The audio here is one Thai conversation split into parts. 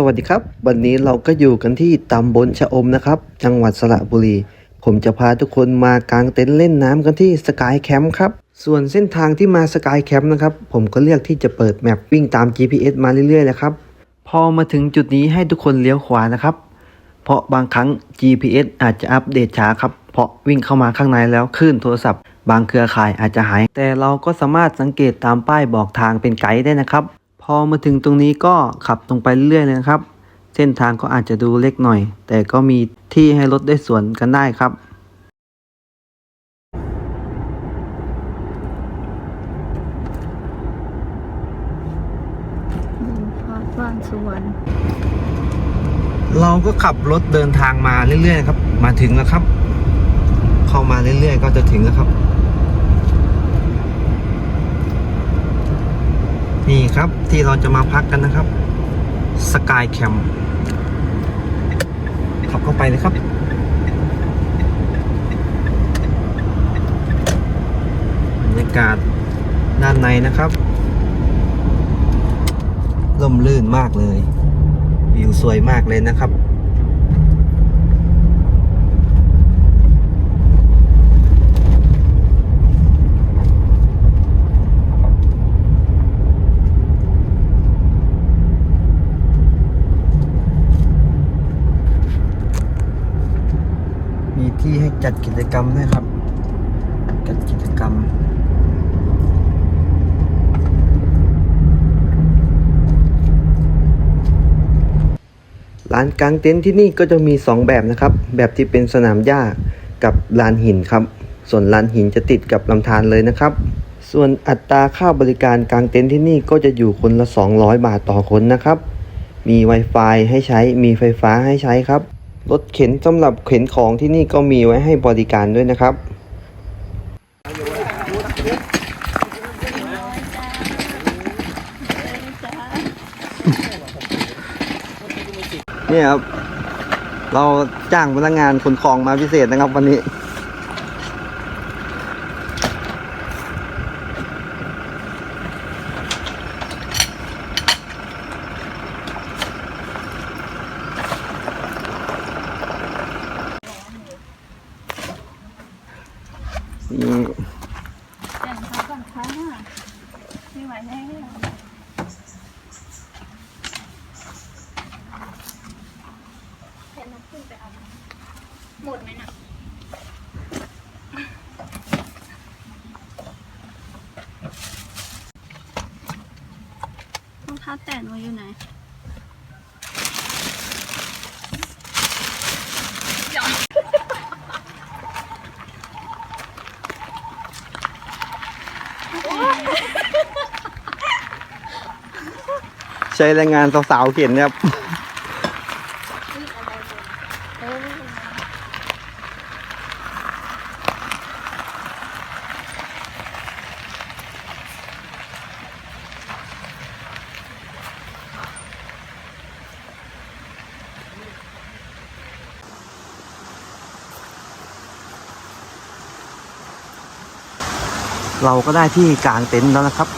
สวัสดีครับ วันนี้เราก็อยู่กันที่ตำบลชะอมนะครับ จังหวัดสระบุรี ผมจะพาทุกคนมากางเต็นท์เล่นน้ำกันที่สกายแคมป์ครับ ส่วนเส้นทางที่มาสกายแคมป์นะครับ ผมก็เลือกที่จะเปิดแมปวิ่งตาม GPS มาเรื่อยๆนะครับ พอมาถึงจุดนี้ให้ทุกคนเลี้ยวขวานะครับ เพราะบางครั้ง GPS อาจจะอัปเดตช้าครับ เพราะวิ่งเข้ามาข้างในแล้วคลื่นโทรศัพท์ บางเครือข่ายอาจจะหาย แต่เราก็สามารถสังเกตตามป้ายบอกทางเป็นไกด์ได้นะครับ อมาถึงตรงนี้ก็ขับตรงไปเรื่อยๆเลยนะครับ เส้นทางก็อาจจะดูเล็กหน่อย แต่ก็มีที่ให้รถได้สวนกันได้ครับบุญพาบ้านสวน เราก็ขับรถเดินทางมาเรื่อยๆครับ มาถึงแล้วครับ เข้ามาเรื่อยๆ ก็จะถึงแล้วครับ นี่ครับ ที่เราจะมาพักกันนะครับสกายแคมขับเข้าไปเลยครับ บรรยากาศด้านในนะครับร่มรื่นมากเลย วิวสวยมากเลยนะครับ มีที่ให้ จัดกิจกรรมด้วยครับ จัดกิจกรรมลานกลางเต็นท์ที่นี่ก็จะมี 2 แบบนะครับ แบบที่เป็นสนามหญ้ากับลานหินครับ ส่วนลานหินจะติดกับลำธารเลยนะครับ ส่วนอัตราค่าบริการกลางเต็นท์ที่นี่ก็จะอยู่คนละ 200 บาทต่อคนนะครับ มี Wi-Fi ให้ใช้ มีไฟฟ้าให้ใช้ครับ รถเข็นสำหรับเข็นของที่นี่ก็มีไว้ให้บริการด้วยนะครับ เนี่ยครับ เราจ้างพนักงานขนของมาพิเศษนะครับวันนี้ แต่งเขาก่อนค่ะไม่ไหวแล้วเห็นน้ำขึ้นไปเอาหมดไหมน่ะร องเท้าแตะหนูอยู่ไหนใช้แรงงานสาวๆเข็นครับ เราก็ได้ที่กลางเต็นท์แล้วนะครับ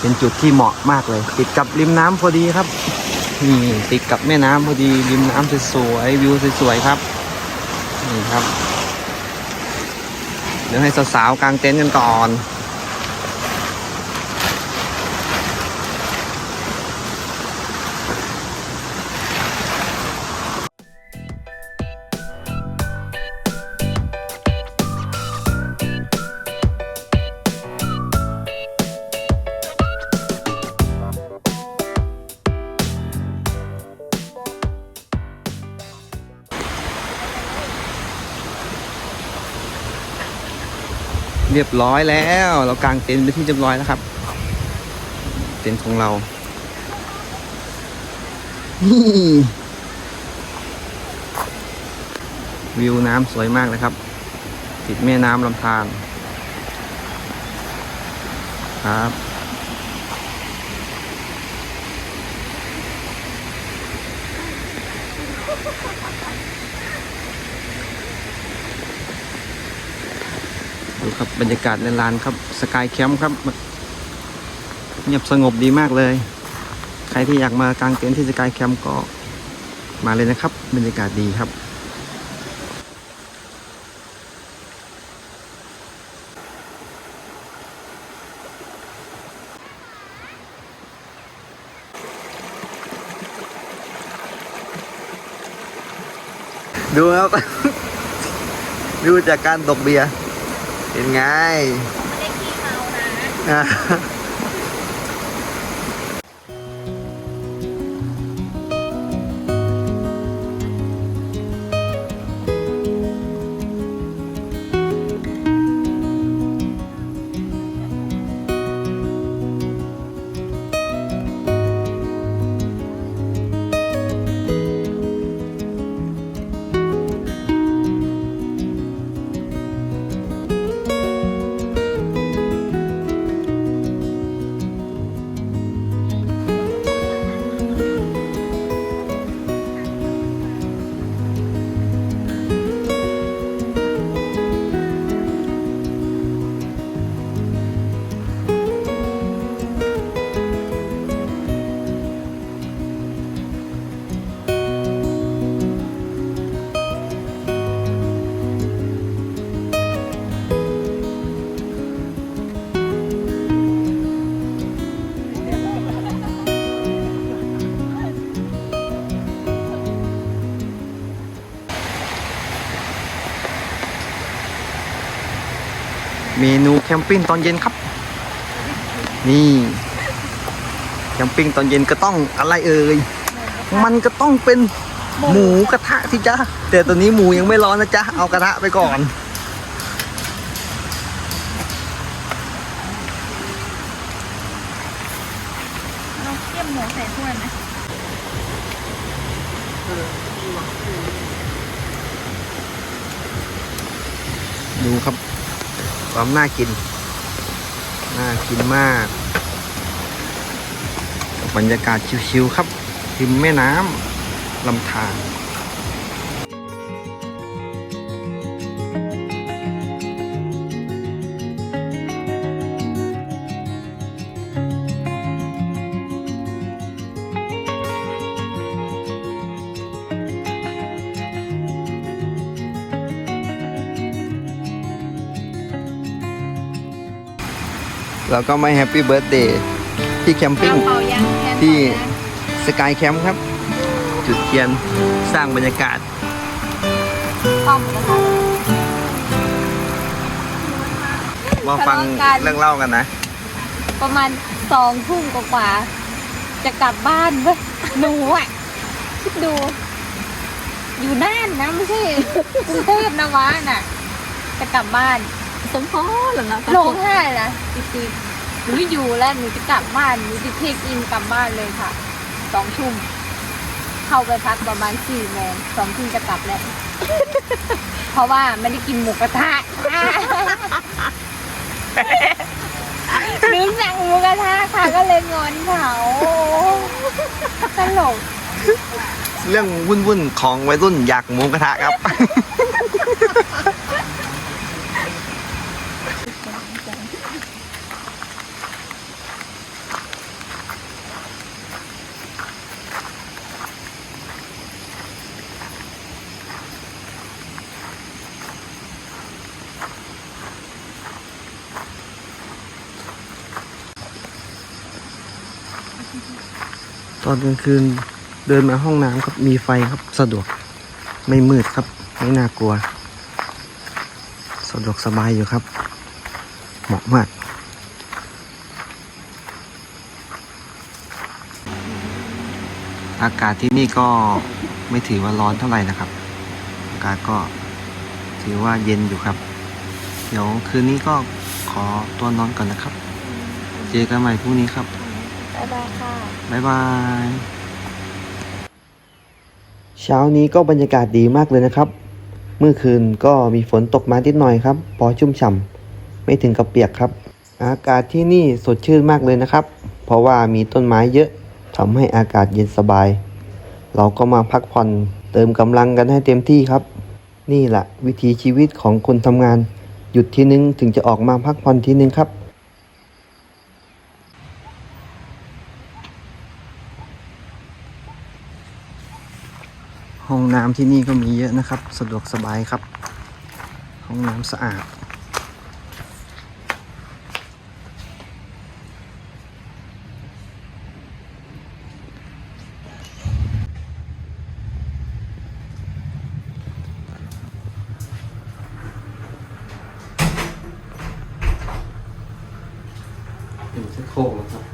เป็นจุดที่เหมาะมากเลย ติดกับริมน้ำพอดีครับนี่ติดกับแม่น้ำพอดีริมน้ำสวยๆวิวสวยๆครับนี่ครับเดี๋ยวให้สาวๆกางเต็นท์กันก่อน เรียบร้อยแล้ว เรากางเต็นท์ไปที่เรียบร้อยแล้วครับ เต็นท์ของเรานี่วิวน้ำสวยมากเลยครับ ติดแม่น้ำลำธารครับ ดูครับบรรยากาศในลานครับสกายแคมป์ครับเงียบสงบดีมากเลย ใครรที่อยากมากางเต็นท์ที่สกายแคมป์ก็มาเลยนะครับ บรรยากาศดีครับ ดูครับ ดูจากการตกเบียร์ เป็นไงไม่ได้ขี้เมานะ เมนูแคมปิ้งตอนเย็นครับ นี่แคมปิ้งตอนเย็นก็ต้องอะไรเอ่ยมันก็ต้องเป็นหมูกระทะสิจ๊ะแต่ตอนนี้หมูยังไม่ร้อนนะจ๊ะเอากระทะไปก่อนเราเทียมหมูใส่ถ้วยไหมดูครับ ความน่ากิน น่ากินมาก บรรยากาศชิวๆครับริมแม่น้ำลำธาร แล้วก็ไม่แฮปปี้เบิร์ a เดย์ที่แคมปิ้งเป่ายังแทนที่เป่ายังสกายแคมป์ครับ จุดเทียนสร้างบรรยากาศป้อมนะคะมาฟังทะเลาะกันเรื่องเล่ากันนะ ประมาณสองทุ่มกว่าๆจะกลับบ้านเว้ยหนูอะคิดดู อยู่น่านนะไม่ใช่กรุงเทพนะวะน่ะ จะกลับบ้านส มพอเหรอนะร้องไห้นะจริงๆหนูไม่อยู่แล้วหนูจะกลับบ้านหนูจะเทคอินกลับบ้านเลยค่ะสองทุ่มเข้าไปพักประมาณสี่โมงสองทุ่มจะกลับแล้ว เพราะว่าไม่ได้กินหมูกระทะลืมสั่งหมูกระทะค่ะก็เลยงอนเขาตลกเรื่องวุ่นๆของวัยรุ่นอยากหมูกระทะครับ ตอนกลางคืนเดินมาห้องน้ำครับมีไฟครับสะดวกไม่มืดครับ ไม่น่ากลัว สะดวกสบายอยู่ครับ เหมาะมากอากาศที่นี่ก็ไม่ถือว่าร้อนเท่าไหร่นะครับ อากาศก็ถือว่าเย็นอยู่ครับ เดี๋ยวคืนนี้ก็ขอตัวนอนก่อนนะครับ เจอกันใหม่พรุ่งนี้ครับ บ๊ายบายค่ะ บ๊ายบาย เช้านี้ก็บรรยากาศดีมากเลยนะครับ เมื่อคืนก็มีฝนตกมานิดหน่อยครับ พอชุ่มฉ่ำไม่ถึงกับเปียกครับ อากาศที่นี่สดชื่นมากเลยนะครับ เพราะว่ามีต้นไม้เยอะทำให้อากาศเย็นสบาย เราก็มาพักผ่อนเติมกำลังกันให้เต็มที่ครับ นี่แหละวิถีชีวิตของคนทำงาน หยุดทีนึงถึงจะออกมาพักผ่อนทีนึงครับ ห้องน้ำที่นี่ก็มีเยอะนะครับ สะดวกสบายครับ ห้องน้ำสะอาด เป็นชักโคกนะครับ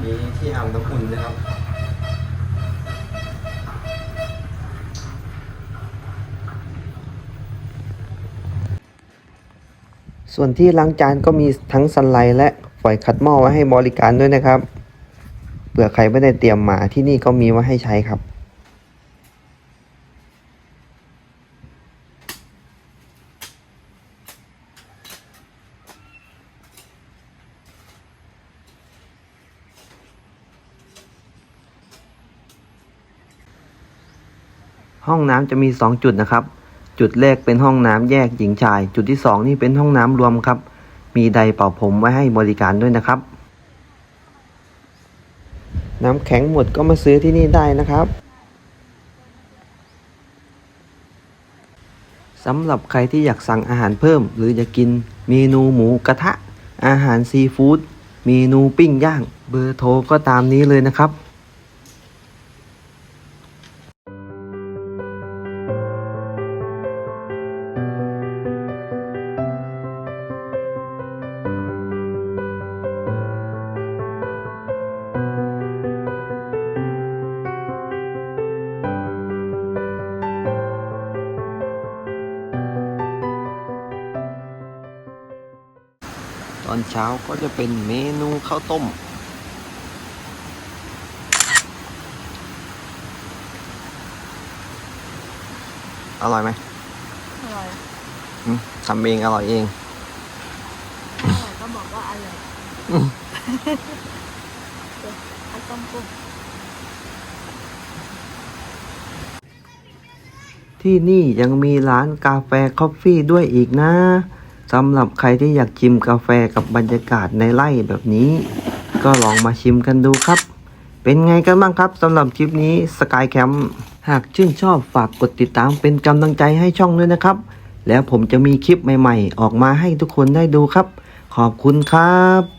มีที่อาบน้ำอุ่นนะครับ ส่วนที่ล้างจานก็มีทั้งสันไลด์และฝอยขัดหม้อไว้ให้บริการด้วยนะครับเผื่อใครไม่ได้เตรียมมาที่นี่ก็มีไว้ให้ใช้ครับ ห้องน้ำจะมี 2 จุดนะครับ จุดแรกเป็นห้องน้ำแยกหญิงชาย จุดที่ 2 นี่เป็นห้องน้ำรวมครับ มีไดร์เป่าผมไว้ให้บริการด้วยนะครับ น้ำแข็งหมดก็มาซื้อที่นี่ได้นะครับสำหรับใครที่อยากสั่งอาหารเพิ่ม หรือจะกินเมนูหมูกระทะ อาหารซีฟู้ดเมนูปิ้งย่าง เบอร์โทรก็ตามนี้เลยนะครับ ตอนเช้าก็จะเป็นเมนูข้าวต้ม อร่อยไหมอร่อยอืมทำเองอร่อยเองอร่อยก็บอกว่าอร่อยอืมข้าวต้มกุ้งที่นี่ยังมีร้านกาแฟคอฟฟี่ด้วยอีกนะ สำหรับใครที่อยากชิมกาแฟกับบรรยากาศในไร่แบบนี้ ก็ลองมาชิมกันดูครับ เป็นไงกันบ้างครับสำหรับคลิปนี้สกายแคมป์หากชื่นชอบฝากกดติดตามเป็นกำลังใจให้ช่องด้วยนะครับ แล้วผมจะมีคลิปใหม่ ๆ ออกมาให้ทุกคนได้ดูครับ ขอบคุณครับ